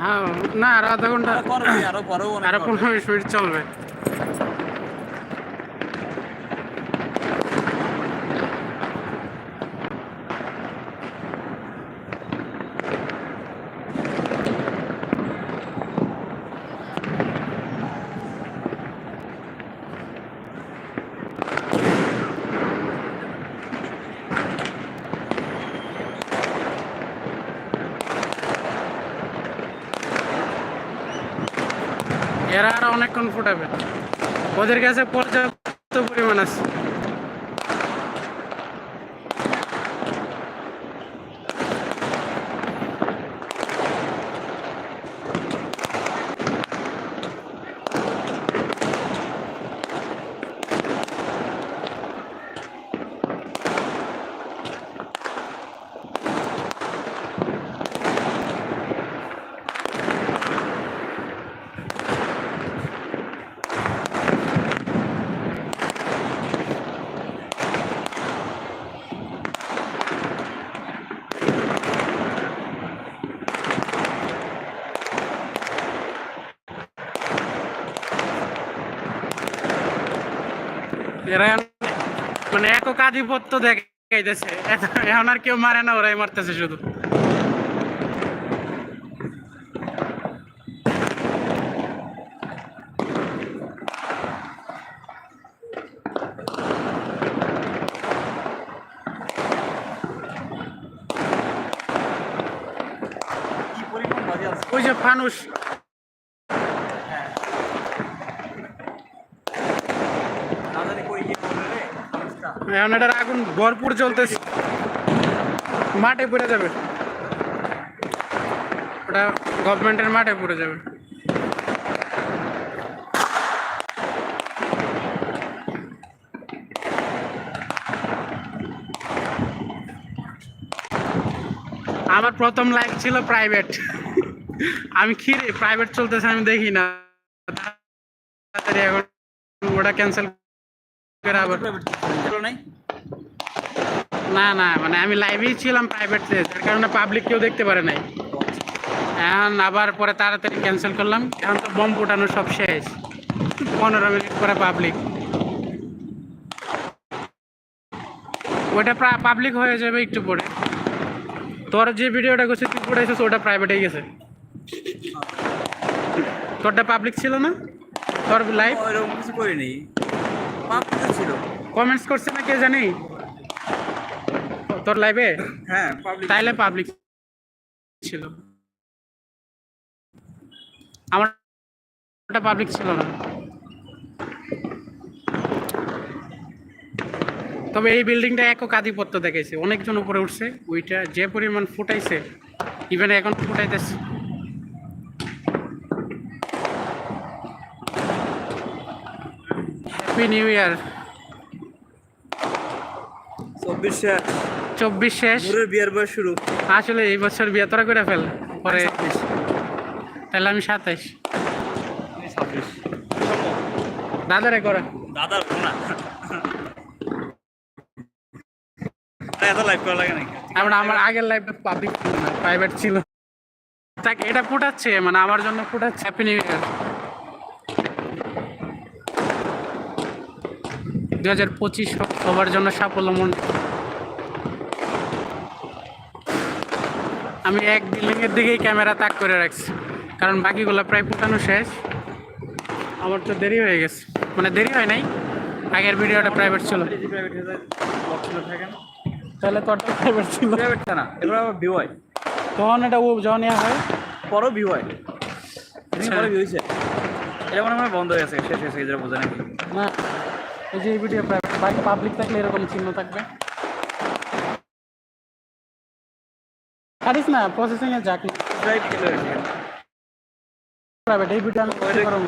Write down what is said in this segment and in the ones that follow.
হ্যাঁ না আর আধা ঘণ্টা। আরও পরে অনেক আরও পনেরো মিনিট চলবে। এরা আরও অনেকক্ষণ ফুটাবে ওদের কাছে পর্যাপ্ত পরিমাণ আছে। এরা মানে একক আধিপত্য দেখাইতেছে এখন আর কেউ মারে না, ওরাই মারতেছে শুধু। কি পরিমাণ বাজে আছে ওই যে ফানুস না জানি কই গিয়ে পড়বে রে মানুষটা এখন এটার আগুন ভরপুর চলতেছে। মাঠে পড়ে যাবে। ওটা গভর্নমেন্টের মাঠে পড়ে যাবে। আমার প্রথম লাইক ছিল প্রাইভেট আমি খিরে প্রাইভেট চলতেছে, আমি দেখি না। ওটা ক্যান্সেল করে আবার না না মানে আমি লাইভেই ছিলাম প্রাইভেটে যার কারণে পাবলিক কেউ দেখতে পারে নাই। এখন আবার পরে তাড়াতাড়ি ক্যান্সেল করলাম এখন তো বম ফুটানো সব শেষ। পনেরো মিনিট পরে পাবলিক ওটা পাবলিক হয়ে যাবে একটু পরে। তোর যে ভিডিওটা করছিস তুই পড়াইছিস ওটা প্রাইভেটেই গেছে। তোরটা পাবলিক ছিল না? তোর লাইভ কিছু করিনি। পাবলিক ছিল। কমেন্টস করছে না কে জানি? তোর লাইভে হ্যাঁ পাবলিক তাইলে পাবলিক ছিল। আমার পাবলিক ছিল না। তবে এই বিল্ডিংটা একক আধিপত্য দেখাইছে। অনেকজন উপরে উঠছে ওইটা যে পরিমাণ ফুটাইছে ইভেন এখন ফুটাইতেছে। হ্যাপি নিউ ইয়ার চব্বিশে চব্বিশ শেষ। বিয়ের বয়স শুরু। আসলে এই বছর বিয়ে তোরা করে ফেল। পরে তাহলে আমি সাতাইশ। দাদারে করা। দাদার এত লাইভ করা লাগে নাকি? আমরা আমার আগের লাইফে পাবলিক ছিল না প্রাইভেট ছিল। তাকে এটা ফুটাচ্ছে মানে আমার জন্য ফুটাচ্ছে। হ্যাপি নিউ ইয়ার দু হাজার পঁচিশ সবার জন্য সাফল্য মন আমি এক বিল্ডিং এর দিকেই ক্যামেরা তাক করে রাখছি। কারণ বাকিগুলো প্রায় ফুটানো শেষ। আমার তো দেরি হয়ে গেছে। মানে দেরি হয় নাই। আগের ভিডিওটা প্রাইভেট ছিল। প্রাইভেট তাহলে তোরটা প্রাইভেট ছিল। প্রাইভেটটা না। এবার আবার ভিউ হয়। তখন এটা ও যখন ইয়া হয়। পরও ভিউ হয়। আচ্ছা। পরে ভিউ হয়েছে। এটা মনে বন্ধ হয়ে গেছে। শেষ হয়েছে এটা বোঝা নাকি না। এই যে এই ভিডিও প্রাইভেট বাকি পাবলিক থাকলে এরকম চিহ্ন থাকবে পারিস না প্রসেসিং এ যাক প্রায় বিকেলে হয়েছে প্রাইভেট এই ভিডিও আমি ওইটা- করব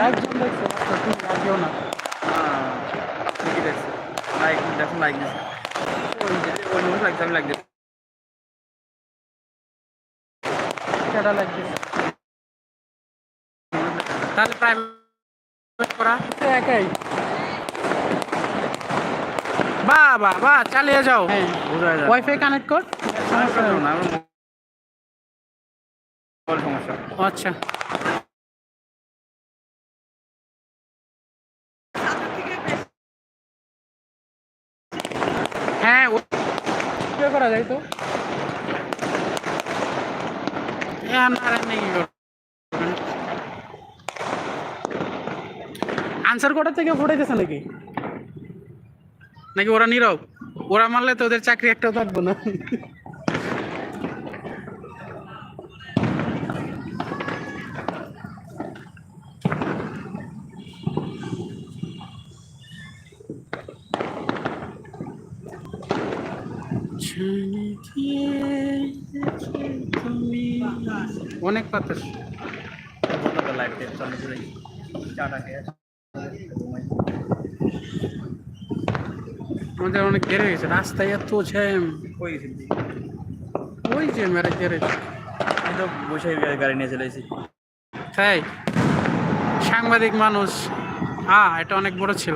একজন দেখছে মাত্র, তুই আর কেউ না হ্যাঁ ঠিকই দেখছি লাইক দেখুন লাইক দিচ্ছে ওই যে ওই নিউজ লাগছে আমি লাইক দিচ্ছি সেটা লাগবে তাহলে প্রাইভেট করা একাই বাহ বাহ বাহ চালিয়ে যাও। ওয়াইফাই কানেক্ট কর। আচ্ছা। হ্যাঁ করা যায় তো? আনসার কটার থেকে ফুটাইতেছে নাকি? নাকি ওরা নীরব? ওরা মারলে তো ওদের চাকরি একটাও থাকব না। অনেক বাতাস লাইফ আমাদের অনেক হয়ে গেছে রাস্তায় এত জ্যাম। গেছিলি ওই যে মেরে গ্যারেজ আমি তো বসে গাড়ি নিয়ে চলে এসেছি। তাই সাংবাদিক মানুষ। হ্যাঁ এটা অনেক বড় ছিল।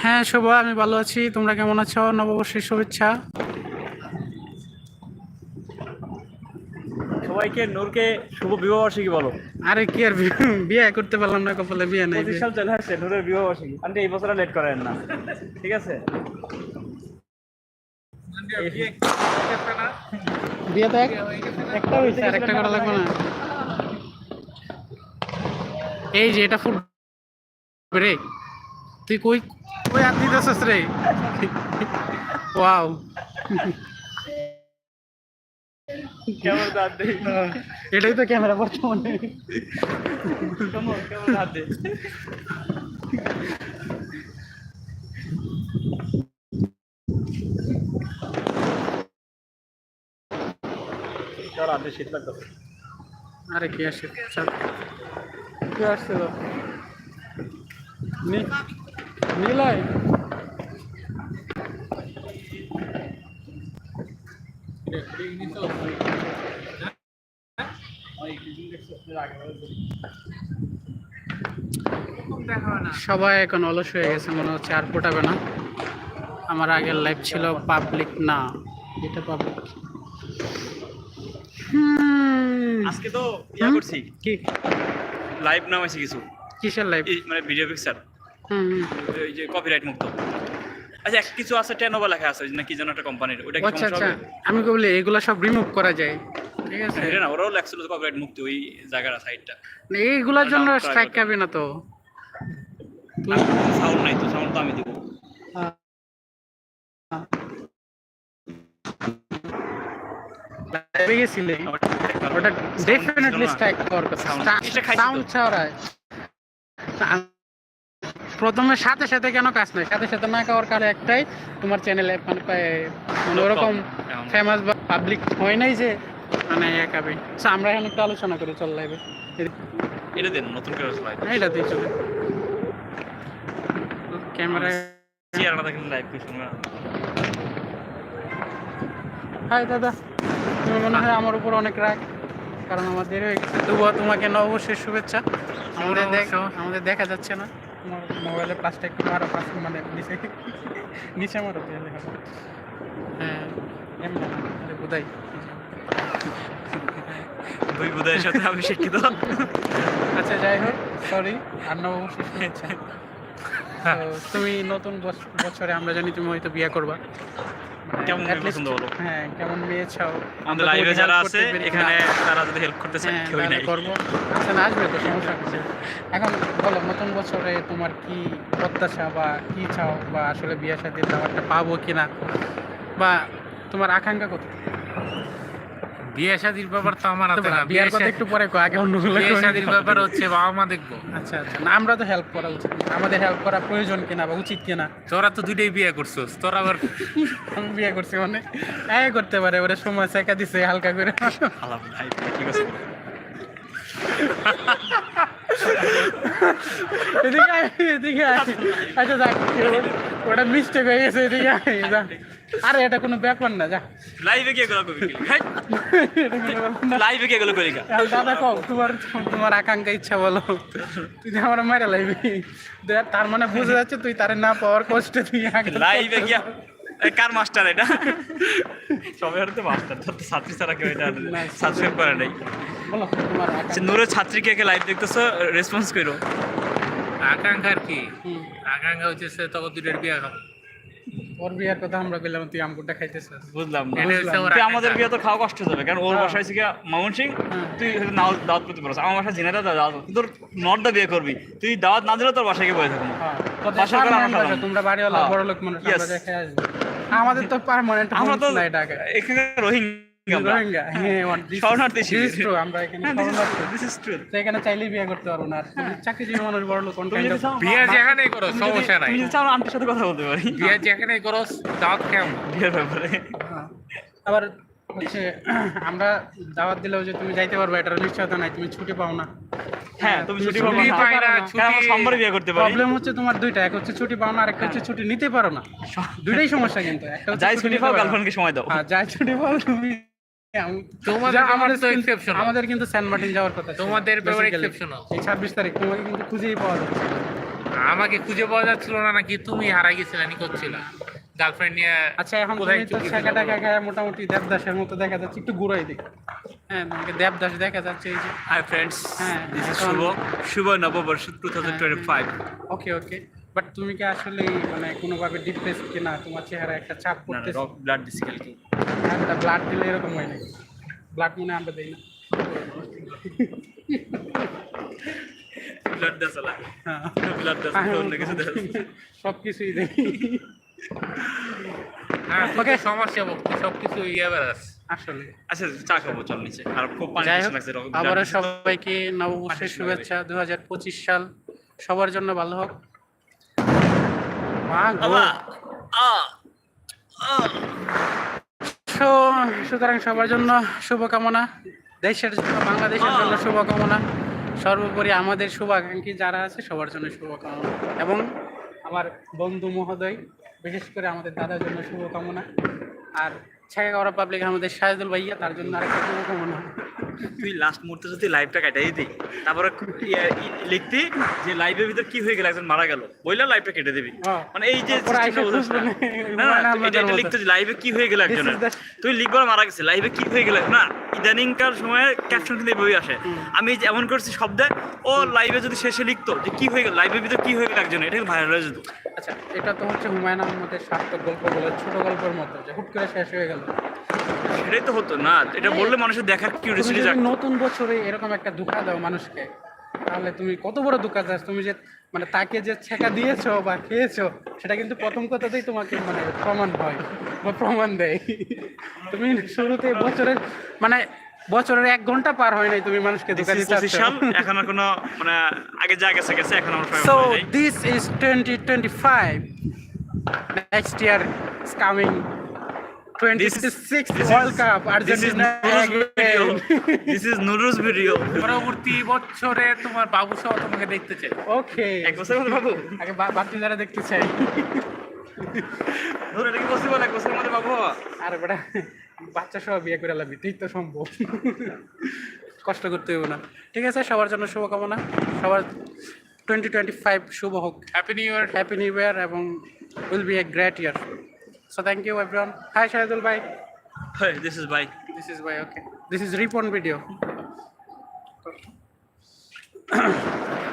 হ্যাঁ শুভ আমি ভালো আছি। তোমরা কেমন আছো? নববর্ষের শুভেচ্ছা। সবাইকে নূরকে শুভ বিবাহ বার্ষিকী বলো। আরে কি আর বিয়ে করতে পারলাম না কপালে বিয়ে নেই। সাল চলে আসছে নূরের বিবাহ বার্ষিকী আন্টি এই বছর লেট করেন না। ঠিক আছে? বিয়ে তো একটা হয়েছে। আর একটা করা লাগবে না। এই যে এটা ফুট রে তুই কই কই হাত দিতেছিস রে? ওয়াও কেমন দাঁত এটাই তো ক্যামেরা বর্তমানে। কেমন কেমন দাঁত রাতে শীত লাগতেছে আরে কি আসছে চল কি আসছে তো? নি নীলয়। সবাই এখন অলস হয়ে গেছে মনে হচ্ছে আর ফোটাবে না। আমার আগের লাইফ ছিল পাবলিক না এটা পাবলিক আজকে তো ইয়া করছি। কি? লাইভ নামাইছি কিছু। কিসের এই মানে ভিডিও পিকচার হুম। ওই যে কপিরাইট মুক্ত। আচ্ছা কিছু আছে টেনোভা লেখা আছে না কি যেন একটা কোম্পানির ওটা কি আচ্ছা আচ্ছা। আমি বলি এগুলা সব রিমুভ করা যায়। ঠিক আছে? এটা না ওরাও লেখছিল কপিরাইট মুক্তি ওই জায়গার সাইডটা এইগুলার জন্য স্ট্রাইক। খাবি না তো সাউন্ড নাই তো সাউন্ড তো আমি দিব। লাইভে গেছিলে? ওটা ডেফিনেটলি স্ট্রাইক করার কথা। Sound- এটা খাইছি তো। সাউন্ড ছাড়ায়। প্রথমে সাথে সাথে কেন কাজ নাই? সাথে সাথে না খাওয়ার কারণে একটাই তোমার চ্যানেলে মানে মানে ওরকম ফেমাস বা পাবলিক হয় নাই যে মানে একাবে। So, আমরা এখন একটু আলোচনা করি চল লাইভে এটা দেন নতুন করে চলাই এইটা দিয়ে চলে। ক্যামেরা চেয়ার না দেখেন লাইভ কিছু না হাই দাদা। তুমি মনে হয় আমার উপর অনেক রাগ কারণ আমার দেরি হয়ে গেছে। তবুও তোমাকে নববর্ষের শুভেচ্ছা। আমাদের দেখ আমাদের দেখা যাচ্ছে না। তোমার মোবাইলে পাঁচটা একটু মারো পাঁচ মানে নিচে নিচে মারো দেখা হ্যাঁ এমনি। বোধাই দুই বুধায়ের সাথে আমি শিক্ষিত আচ্ছা যাই হোক সরি আর নববর্ষের তুমি নতুন বছ- বছরে আমরা জানি তুমি হয়তো বিয়ে করবা। মানে কেমন মেয়ে পছন্দ বলো? হ্যাঁ কেমন মেয়ে চাও? আমাদের লাইভে যারা আছে এখানে তারা যদি হেল্প করতে চায় হ্যাঁ, কেউই নাই। করব। আচ্ছা না আসবে তো সমস্যা কিছু এখন বলো নতুন বছরে তোমার কি প্রত্যাশা বা কি চাও বা আসলে বিয়ে শাদির ব্যাপারটা পাবো কিনা? বা তোমার আকাঙ্ক্ষা কত বিয়ে শাদির ব্যাপার তো আমার হাতে না। বিয়ের কথা একটু পরে কো আগে অন্যগুলো বিয়ে শাদির ব্যাপার হচ্ছে বাবা মা দেখব। আচ্ছা আচ্ছা না আমরা তো হেল্প করা উচিত আমাদের হেল্প করা প্রয়োজন কিনা বা উচিত কিনা? তোরা তো দুইটাই বিয়ে করছোস তোরা আবার আমি বিয়ে করছি মানে? হ্যাঁ করতে পারে ওরা সময় শেখা দিছে হালকা করে। ঠিক আছে এদিকে এদিকে আচ্ছা যাক ওটা মিস্টেক হয়ে গেছে এদিকে। যা। আরে এটা কোনো ব্যাপার না যা। লাইভে কে ব্যাপার না। লাইভে কে এগুলো করি কা? এখন দাদা কও তোমার তোমার আকাঙ্ক্ষা ইচ্ছা বলো। তুই যে আমার মেরে লাইবি তার মানে বুঝে যাচ্ছে তুই তারে না পাওয়ার কষ্টে তুই লাইভে গিয়া কার মাস্টার এটা? সবাই হয়তো মাস্টার তো ছাত্রী ছাড়া কেউ এটা সাবস্ক্রাইব করে নাই। নূরের ছাত্রীকে কে লাইভ দেখতেছো রেসপন্স করো। আকাঙ্ক্ষার কি? আকাঙ্ক্ষা হচ্ছে সে তখন দুটোর বিয়ে খাব। ওর বিয়ার কথা আমরা বললাম তুই আমগুটা খাইতেছিস? বুঝলাম না। এটা হচ্ছে ওর তুই আমাদের বিয়ে তো খাওয়া কষ্ট হয়ে যাবে। কারণ ওর। বাসায় থেকে মামুন সিং হ্যাঁ। তুই নাও দাওয়াত করতে পারছ আমার বাসায় দাওয়াত তোর নর্দা বিয়ে করবি। তুই দাওয়াত না দিলেও তোর বাসায় গিয়ে বসে থাকব। হ্যাঁ, করে আমরা তোমরা। বড় লোক মানুষ আমরা দেখে আসব। আমাদের তো পার্মানেন্ট আমরা তো এখানে রোহিঙ্গা। আমরা। হ্যাঁ এখানে হ্যাঁ, চাইলেই বিয়ে করতে পারব না। চাকরিজীবী মানুষ বড় লোক বিয়ে যেখানেই করো সমস্যা নাই। আন্টির সাথে কথা বলতে পারি। বিয়ে যেখানেই করো দাওয়াত কেমন? বিয়ের ব্যাপারে। হ্যাঁ। আবার হচ্ছে আমরা দাওয়াত দিলেও যে তুমি যাইতে পারবে এটার নিশ্চয়তা নাই তুমি ছুটি পাও না। হ্যাঁ তুমি ছুটি না। সোমবারে বিয়ে করতে পারি। প্রবলেম হচ্ছে তোমার দুইটা এক হচ্ছে ছুটি পাও না আর একটা হচ্ছে ছুটি নিতে পারো না। দুইটাই সমস্যা কিন্তু একটা যাই ছুটি পাও। গার্লফ্রেন্ডকে সময় দাও। হ্যাঁ যাই ছুটি পাও তুমি আম- তোমাদের যা আমাদের তো কিন্তু- আমাদের কিন্তু সেন্ট মার্টিন যাওয়ার কথা তোমাদের ব্যাপারে basically। এই ছাব্বিশ তারিখ তোমাকে কিন্তু খুঁজেই পাওয়া যাচ্ছে আমাকে খুঁজে পাওয়া যাচ্ছিল না নাকি তুমি হারা গেছিলে নি করছিল? গার্লফ্রেন্ড নিয়ে আচ্ছা এখন কোথায় তো চুক্তি টাকা মোটামুটি দেবদাসের মতো দেখা যাচ্ছে। একটু ঘুরাই দিক হ্যাঁ তোমাকে দেবদাস দেখা যাচ্ছে এই যে। হাই ফ্রেন্ডস হ্যাঁ, দিস ইজ শুভ শুভ নববর্ষ two thousand twenty five okay okay but তুমি কি আসলে মানে কোনোভাবে ডিপ্রেস কিনা? তোমার চেহারা একটা চাপ না রক ব্লাড দিছি কালকে একটা ব্লাড দিলে এরকম হয় নাকি? ব্লাড মনে হয় আমরা দেই না। ব্লাড আলা হ্যাঁ। ব্লাড দাস অন্য কিছু সব কিছুই দেই। হ্যাঁ ওকে সমস্যা ভক্তি সবকিছু ইয়ে বেড়াস আসলে। আচ্ছা চা খাব চল নিচে। আর খুব পানি যাই তৃষ্ণা হোক লাগছে রক আবারও blood দিছি তো। সবাইকে নববর্ষের শুভেচ্ছা। দু হাজার পঁচিশ সাল সবার জন্য ভালো হোক। সুতরাং সবার জন্য শুভকামনা। দেশের জন্য বাংলাদেশের জন্য শুভকামনা। সর্বোপরি আমাদের শুভাকাঙ্ক্ষী যারা আছে সবার জন্য শুভকামনা। এবং আমার বন্ধু মহোদয় বিশেষ করে আমাদের দাদার জন্য শুভকামনা। আর ছেঁকা পাবলিক আমাদের শাহিদুল ভাইয়া তার জন্য আরেকটা শুভকামনা। তুই লাস্ট মুহূর্তে যদি লাইভটা কাটাই দিই তারপরে লিখতি যে লাইভের ভিতর কি হয়ে গেল একজন মারা গেল বইলা লাইভটা কেটে দিবি। হ্যাঁ। মানে এই যে না? এটা- লিখতে লাইভে কি হয়ে গেল একজনের? তুই লিখবার মারা গেছে লাইভে কি হয়ে গেল? না ইদানিংকার সময় ক্যাপশন কিন্তু বই আসে। আমি যে এমন করছি শব্দে ও লাইভে যদি শেষে লিখতো যে কি হয়ে গেল লাইভের ভিতর কি হয়ে গেল একজনের এটা ভাইরাল হয়ে যেত। আচ্ছা এটা তো হচ্ছে হুমায়ুন আহমেদের সার্থক গল্পগুলো ছোট গল্পের মতো যে হুট করে শেষ হয়ে গেল। সেটাই তো হতো না। এটা বললে মানুষের দেখার কিউরিয়াসিটি জাগতো। নতুন বছরে এরকম একটা দুঃখা দাও মানুষকে তাহলে তুমি কত বড় দুঃখা দাস? তুমি যে মানে তাকে যে ছেঁকা দিয়েছ বা খেয়েছো সেটা কিন্তু প্রথম কথাতেই তোমাকে মানে প্রমাণ হয় বা প্রমাণ দেয়। তুমি শুরুতে বছরের মানে বছরের এক ঘণ্টা পার হয় নাই তুমি মানুষকে ধোকা দিতে সাল এখন কোনো মানে আগে যা গেছে গেছে এখন আমরা so this is twenty twenty five next year is coming পরবর্তী বছরে তোমার বাবু সহ তোমাকে দেখতে চাই। ওকে এক বছর বাবু। আগে বা- বাড়তি যারা দেখতে চাই ধর এটা কি পসিবল এক বছরের মধ্যে বাবু। আর বেটা বাচ্চা সহ বিয়ে করে ঠিক তো সম্ভব। কষ্ট করতে হবে না। ঠিক আছে সবার জন্য শুভকামনা। সবার টোয়েন্টি টোয়েন্টি ফাইভ শুভ হোক। Happy new year happy new year এবং will be a great year So thank you everyone. Hi Shahidul bhai. Hey, this is bhai. This is bhai, okay. This is Repon video.